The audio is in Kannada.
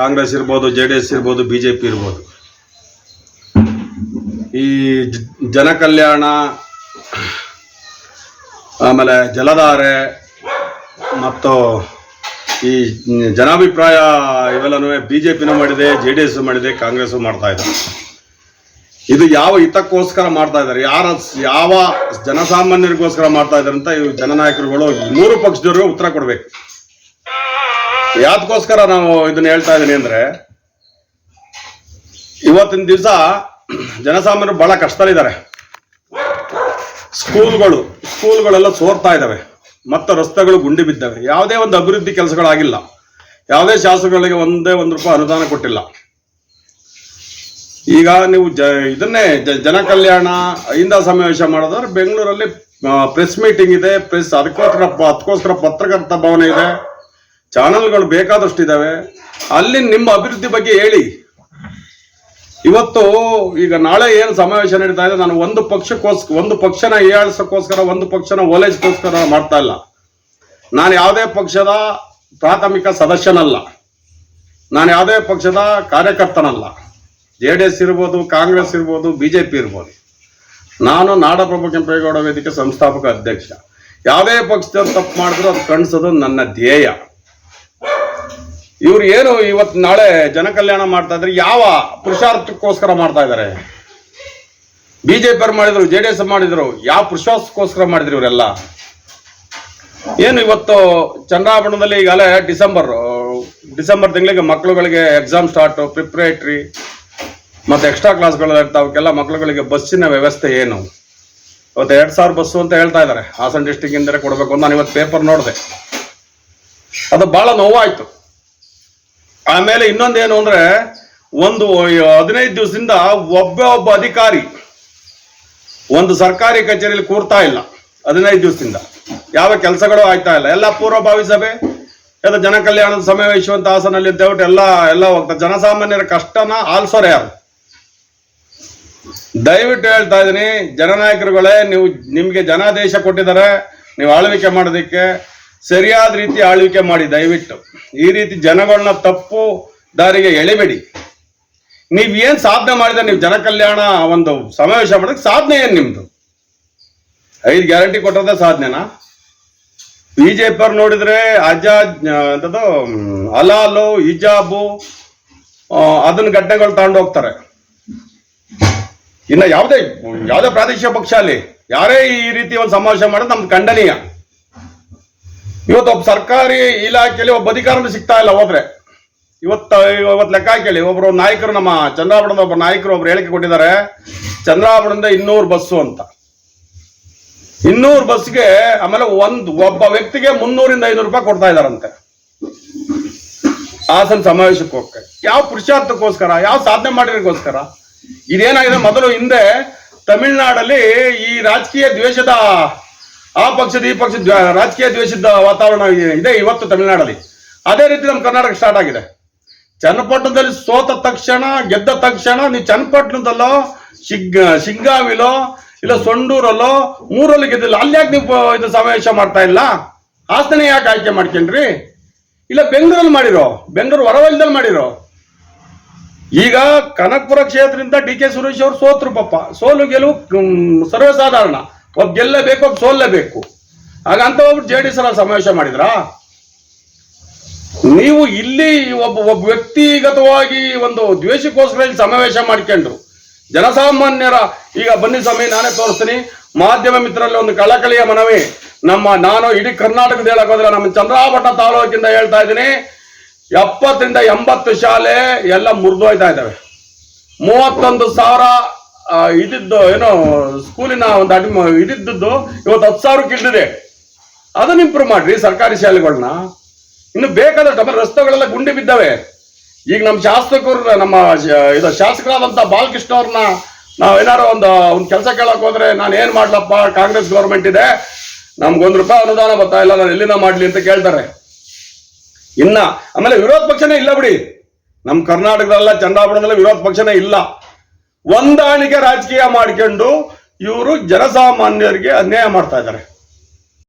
ಕಾಂಗ್ರೆಸ್ ಇರ್ಬೋದು, ಜೆ ಡಿ ಎಸ್ ಇರ್ಬೋದು, ಬಿ ಜೆ ಪಿ ಇರ್ಬೋದು. ಈ ಜನಕಲ್ಯಾಣ ಜನ ಕಲ್ಯಾಣ ಆಮೇಲೆ ಜಲಧಾರೆ, ಮತ್ತು ಈ ಜನಾಭಿಪ್ರಾಯ ಇವೆಲ್ಲನೂ ಬಿ ಜೆ ಪಿನೂ ಮಾಡಿದೆ, ಜೆ ಡಿ ಎಸ್ ಮಾಡಿದೆ, ಕಾಂಗ್ರೆಸ್ಸು ಮಾಡ್ತಾ ಇದ್ದಾರೆ ಇದು ಯಾವ ಹಿತಕ್ಕೋಸ್ಕರ ಮಾಡ್ತಾ ಇದ್ದಾರೆ? ಯಾರ, ಯಾವ ಜನಸಾಮಾನ್ಯರಿಗೋಸ್ಕರ ಮಾಡ್ತಾ ಇದ್ದಾರೆ ಅಂತ ಇವು ಜನನಾಯಕರುಗಳು ಮೂರು ಪಕ್ಷದವರು ಉತ್ತರ ಕೊಡ್ಬೇಕು. ಯಾತಕ್ಕೋಸ್ಕರ ನಾವು ಇದನ್ನ ಹೇಳ್ತಾ ಇದ್ದೀನಿ ಅಂದ್ರೆ, ಇವತ್ತಿನ ದಿವಸ ಜನಸಾಮಾನ್ಯರು ಬಹಳ ಕಷ್ಟದಲ್ಲಿದ್ದಾರೆ. ಸ್ಕೂಲ್ಗಳು, ಸ್ಕೂಲ್ಗಳೆಲ್ಲ ಸೋರ್ತಾ ಇದ್ದಾವೆ. ಮತ್ತು ರಸ್ತೆಗಳು ಗುಂಡಿ ಬಿದ್ದಾವೆ. ಯಾವುದೇ ಒಂದು ಅಭಿವೃದ್ಧಿ ಕೆಲಸಗಳಾಗಿಲ್ಲ. ಯಾವುದೇ ಶಾಸಕಗಳಿಗೆ ಒಂದೇ ಒಂದು ರೂಪಾಯಿ ಅನುದಾನ ಕೊಟ್ಟಿಲ್ಲ. ಈಗ ನೀವು ಜ, ಇದನ್ನೇ ಜನ ಕಲ್ಯಾಣ ಇಂದ ಸಮಾವೇಶ ಮಾಡೋದಾದ್ರೆ ಬೆಂಗಳೂರಲ್ಲಿ ಪ್ರೆಸ್ ಮೀಟಿಂಗ್ ಇದೆ. ಪ್ರೆಸ್ ಅದಕ್ಕೋಸ್ಕರ ಅದಕ್ಕೋಸ್ಕರ ಪತ್ರಕರ್ತ ಭವನ ಇದೆ. ಚಾನೆಲ್ಗಳು ಬೇಕಾದಷ್ಟು ಇದಾವೆ ಅಲ್ಲಿ ನಿಮ್ಮ ಅಭಿವೃದ್ಧಿ ಬಗ್ಗೆ ಹೇಳಿ. ಇವತ್ತು ಈಗ ನಾಳೆ ಏನು ಸಮಾವೇಶ ನಡೀತಾ ಇದೆ, ನಾನು ಒಂದು ಪಕ್ಷಕ್ಕೋಸ್ಕರ ಒಂದು ಪಕ್ಷನ ಏಳ್ಸಕ್ಕೋಸ್ಕರ ಒಂದು ಪಕ್ಷನ ಓಲೈಸ್ಕೋಸ್ಕರ ಮಾಡ್ತಾ ಇಲ್ಲ. ನಾನು ಯಾವುದೇ ಪಕ್ಷದ ಪ್ರಾಥಮಿಕ ಸದಸ್ಯನಲ್ಲ. ನಾನು ಯಾವುದೇ ಪಕ್ಷದ ಕಾರ್ಯಕರ್ತನಲ್ಲ. ಜೆ ಡಿ ಎಸ್ ಇರ್ಬೋದು, ಕಾಂಗ್ರೆಸ್ ಇರ್ಬೋದು, ಬಿ ಜೆ ಪಿ ಇರ್ಬೋದು. ನಾನು ನಾಡಪ್ರಭು ಕೆಂಪೇಗೌಡ ವೇದಿಕೆ ಸಂಸ್ಥಾಪಕ ಅಧ್ಯಕ್ಷ. ಯಾವುದೇ ಪಕ್ಷದ ತಪ್ಪು ಮಾಡಿದ್ರು ಅದು ಕಣ್ಸೋದು ನನ್ನ ಧ್ಯೇಯ. ಇವ್ರು ಏನು ಇವತ್ತು ನಾಳೆ ಜನಕಲ್ಯಾಣ ಮಾಡ್ತಾ ಇದ್ರೆ, ಯಾವ ಪುರುಷಾರ್ಥಕ್ಕೋಸ್ಕರ ಮಾಡ್ತಾ ಇದ್ದಾರೆ ಬಿಜೆಪಿ ಮಾಡಿದ್ರು ಜೆ ಡಿ ಎಸ್ ಮಾಡಿದ್ರು, ಯಾವ ಪುರುಷಾರ್ಥಕ್ಕೋಸ್ಕರ ಮಾಡಿದ್ರು ಇವರೆಲ್ಲ? ಏನು ಇವತ್ತು ಚಂದ್ರಾಭರಣದಲ್ಲಿ ಈಗಾಗಲೇ ಡಿಸೆಂಬರ್ ಡಿಸೆಂಬರ್ ತಿಂಗಳಿಗೆ ಮಕ್ಕಳುಗಳಿಗೆ ಎಕ್ಸಾಮ್ ಸ್ಟಾರ್ಟ್, ಪ್ರಿಪ್ರೇಟ್ರಿ, ಮತ್ತು ಎಕ್ಸ್ಟ್ರಾ ಕ್ಲಾಸ್ಗಳು ಇರ್ತಾವಕ್ಕೆಲ್ಲ ಮಕ್ಕಳುಗಳಿಗೆ ಬಸ್ಸಿನ ವ್ಯವಸ್ಥೆ ಏನು? ಇವತ್ತು ಎರಡು ಸಾವಿರ ಬಸ್ಸು ಅಂತ ಹೇಳ್ತಾ ಇದ್ದಾರೆ ಹಾಸನ ಡಿಸ್ಟಿಕ್ ಇಂದಲೇ ಕೊಡಬೇಕು ಅಂತ ನಾನು ಇವತ್ತು ಪೇಪರ್ ನೋಡಿದೆ. ಅದು ಬಹಳ ನೋವಾಯ್ತು. ಆಮೇಲೆ ಇನ್ನೊಂದೇನು ಅಂದ್ರೆ ಒಂದು ಹದಿನೈದು ದಿವಸದಿಂದ ಒಬ್ಬ ಒಬ್ಬ ಅಧಿಕಾರಿ ಒಂದು ಸರ್ಕಾರಿ ಕಚೇರಿಯಲ್ಲಿ ಕೂರ್ತಾ ಇಲ್ಲ. ಹದಿನೈದು ದಿವಸದಿಂದ. ಯಾವ ಕೆಲಸಗಳು ಆಯ್ತಾ ಇಲ್ಲ. ಎಲ್ಲ ಪೂರ್ವಭಾವಿ ಸಭೆ, ಎಲ್ಲ ಜನ ಕಲ್ಯಾಣದ ಸಮಾವೇಶ ಅಂತ ಹಾಸನಲ್ಲಿ ಎಲ್ಲ ಎಲ್ಲ ಹೋಗ್ತಾರೆ ಜನಸಾಮಾನ್ಯರ ಕಷ್ಟನ ಆಲ್ಸೋರ್ ಯಾರು? ದಯವಿಟ್ಟು ಹೇಳ್ತಾ ಇದ್ದೀನಿ, ಜನನಾಯಕರುಗಳೇ, ನೀವು ನಿಮಗೆ ಜನಾದೇಶ ಕೊಟ್ಟಿದ್ದಾರೆ, ನೀವು ಆಳ್ವಿಕೆ ಮಾಡೋದಕ್ಕೆ ಸರಿಯಾದ ರೀತಿ ಆಳ್ವಿಕೆ ಮಾಡಿ, ದಯವಿಟ್ಟು. ಈ ರೀತಿ ಜನಗಳನ್ನ ತಪ್ಪು ದಾರಿಗೆ ಎಳೆಬೇಡಿ. ನೀವ್ ಏನ್ ಸಾಧನೆ ಮಾಡಿದ್ರೆ ನೀವು ಜನ ಕಲ್ಯಾಣ ಒಂದು ಸಮಾವೇಶ ಮಾಡೋದಕ್ಕೆ ಸಾಧನೆ ಏನ್ ನಿಮ್ದು? ಐದು ಗ್ಯಾರಂಟಿ ಕೊಟ್ಟದ ಸಾಧನೆನಾ? ಬಿಜೆಪಿ ಅವ್ರು ನೋಡಿದ್ರೆ ಅಜ್ಜ ಅಂತದ್ದು ಅಲಾಲು, ಹಿಜಾಬು ಅದನ್ನ ಘಟನೆಗಳು ತಗೊಂಡು ಹೋಗ್ತಾರೆ. ಇನ್ನ ಯಾವುದೇ ಯಾವುದೇ ಪ್ರಾದೇಶಿಕ ಪಕ್ಷ ಅಲ್ಲಿ ಯಾರೇ ಈ ರೀತಿ ಒಂದು ಸಮಾವೇಶ ಮಾಡೋದು ನಮ್ದು ಖಂಡನೀಯ. ಇವತ್ತು ಒಬ್ಬ ಸರ್ಕಾರಿ ಇಲಾಖೆಯಲ್ಲಿ ಒಬ್ಬ ಅಧಿಕಾರನೂ ಸಿಗ್ತಾ ಇಲ್ಲ ಹೋದ್ರೆ. ಇವತ್ತು ಇವತ್ತು ಲೆಕ್ಕ ಕೇಳಿ ಒಬ್ಬರು ನಾಯಕರು ನಮ್ಮ ಚಂದ್ರಾಪುರದ ಒಬ್ಬ ನಾಯಕರು ಒಬ್ರು ಹೇಳಿಕೆ ಕೊಟ್ಟಿದ್ದಾರೆ, ಚಂದ್ರಾಪುರದಿಂದ ಇನ್ನೂರು ಬಸ್ಸು ಅಂತ. ಇನ್ನೂರು ಬಸ್ಗೆ ಆಮೇಲೆ ಒಂದು, ಒಬ್ಬ ವ್ಯಕ್ತಿಗೆ ಮುನ್ನೂರಿಂದ ಐನೂರು ರೂಪಾಯಿ ಕೊಡ್ತಾ ಇದ್ದಾರಂತೆ. ಹಾಸನ ಸಮಾವೇಶಕ್ಕೆ ಹೋಗಕ್ಕೆ ಯಾವ ಪುರುಷಾರ್ಥಕ್ಕೋಸ್ಕರ, ಯಾವ ಸಾಧನೆ ಮಾಡಿರೋಕ್ಕೋಸ್ಕರ? ಇದೇನಾಗಿದೆ, ಮೊದಲು ಹಿಂದೆ ತಮಿಳ್ನಾಡಲ್ಲಿ ಈ ರಾಜಕೀಯ ದ್ವೇಷದ ಆ ಪಕ್ಷದ, ಈ ಪಕ್ಷದ ರಾಜಕೀಯ ದ್ವೇಷದ ವಾತಾವರಣ ಇದೆ ಇವತ್ತು ತಮಿಳುನಾಡಲ್ಲಿ. ಅದೇ ರೀತಿ ನಮ್ಮ ಕರ್ನಾಟಕ ಸ್ಟಾರ್ಟ್ ಆಗಿದೆ. ಚನ್ನಪಟ್ಟಣದಲ್ಲಿ ಸೋತ ತಕ್ಷಣ, ಗೆದ್ದ ತಕ್ಷಣ ನೀವು ಚನ್ನಪಟ್ಟಣದಲ್ಲೋ, ಶಿಗ್, ಶಿಗ್ಗಾವಿಲೋ, ಇಲ್ಲ ಸೊಂಡೂರಲ್ಲೋ ಮೂರಲ್ಲಿ ಗೆದ್ದಿಲ್ಲ. ಅಲ್ಲಿ ಯಾಕೆ ನೀವು ಇದು ಸಮಾವೇಶ ಮಾಡ್ತಾ ಇಲ್ಲ? ಹಾಸನ ಯಾಕೆ ಆಯ್ಕೆ ಮಾಡ್ಕೊಂಡ್ರಿ? ಇಲ್ಲ ಬೆಂಗಳೂರಲ್ಲಿ ಮಾಡಿರೋ? ಬೆಂಗಳೂರು ಹೊರವಲಯದಲ್ಲಿ ಮಾಡಿರೋ? ಈಗ ಕನಕಪುರ ಕ್ಷೇತ್ರದಿಂದ ಡಿ ಕೆ ಸುರೇಶ್ ಅವರು ಸೋತ್ರು ಪಪ್ಪ ಸೋಲು ಗೆಲುವು ಸರ್ವಸಾಧಾರಣ. ಒಬ್ಬ ಗೆಲ್ಲಬೇಕು, ಒಬ್ಬ ಸೋಲ್ಲಬೇಕು. ಹಾಗಂತ ಅಂತ ಹೋಗ್ಬಿಟ್ಟು ಜೆ ಡಿ ಎಸ್ ಸಮಾವೇಶ ಮಾಡಿದ್ರಾ? ನೀವು ಇಲ್ಲಿ ಒಬ್ಬ ಒಬ್ಬ ವ್ಯಕ್ತಿಗತವಾಗಿ ಒಂದು ದ್ವೇಷಕ್ಕೋಸ್ಕರ ಇಲ್ಲಿ ಸಮಾವೇಶ ಮಾಡ್ಕೊಂಡ್ರು. ಜನಸಾಮಾನ್ಯರ, ಈಗ ಬನ್ನಿ ಸ್ವಾಮಿ, ನಾನೇ ತೋರಿಸ್ತೀನಿ. ಮಾಧ್ಯಮ ಮಿತ್ರರಲ್ಲಿ ಒಂದು ಕಳಕಳಿಯ ಮನವಿ. ನಮ್ಮ, ನಾನು ಇಡೀ ಕರ್ನಾಟಕದ ಹೇಳಕ್ ಹೋದ್ರೆ ನಮ್ಮ ಚಂದ್ರಾಪಟ್ಟಣ ತಾಲೂಕಿಂದ ಹೇಳ್ತಾ ಇದ್ದೀನಿ. ಎಪ್ಪತ್ತರಿಂದ ಎಂಬತ್ತು ಶಾಲೆ ಎಲ್ಲ ಮುರಿದೋಯ್ತಾ ಇದ್ದಾವೆ. ಮೂವತ್ತೊಂದು ಸಾವಿರ ಇದಿದ್ದು ಏನೋ ಸ್ಕೂಲಿನ ಒಂದು ಅಡ್ಮಿ ಇದಿದ್ದದ್ದು ಇವತ್ತು ಹತ್ತು ಸಾವಿರಕ್ಕೆ ಇಳಿದಿದೆ ಅದನ್ನ ಇಂಪ್ರೂವ್ ಮಾಡ್ರಿ ಸರ್ಕಾರಿ ಶಾಲೆಗಳನ್ನ ಇನ್ನು ಬೇಕಾದ ಆಮೇಲೆ ರಸ್ತೆಗಳೆಲ್ಲ ಗುಂಡಿ ಬಿದ್ದಾವೆ. ಈಗ ನಮ್ಮ ಶಾಸಕರು, ನಮ್ಮ ಇದು ಶಾಸಕರಾದಂಥ ಬಾಲಕೃಷ್ಣ ಅವ್ರನ್ನ ನಾವು ಏನಾರು ಒಂದು ಒಂದು ಕೆಲಸ ಕೇಳಕ್ ಹೋದ್ರೆ ನಾನು ಏನು ಮಾಡ್ಲಪ್ಪ, ಕಾಂಗ್ರೆಸ್ ಗೌರ್ಮೆಂಟ್ ಇದೆ. ನಮ್ಗೊಂದು ರೂಪಾಯಿ ಅನುದಾನ ಬರ್ತಾ ಇಲ್ಲ, ನಾನು ಎಲ್ಲಿನ ಮಾಡ್ಲಿ ಅಂತ ಕೇಳ್ತಾರೆ. ಇನ್ನ ಆಮೇಲೆ ವಿರೋಧ ಪಕ್ಷನೇ ಇಲ್ಲ ಬಿಡಿ. ನಮ್ಮ ಕರ್ನಾಟಕದಲ್ಲ ಚಂದ್ರಾಪುರದಲ್ಲ ವಿರೋಧ ಪಕ್ಷನೇ ಇಲ್ಲ. ಹೊಂದಾಣಿಕೆ ರಾಜಕೀಯ ಮಾಡ್ಕೊಂಡು ಇವರು ಜನಸಾಮಾನ್ಯರಿಗೆ ಅನ್ಯಾಯ ಮಾಡ್ತಾ ಇದ್ದಾರೆ.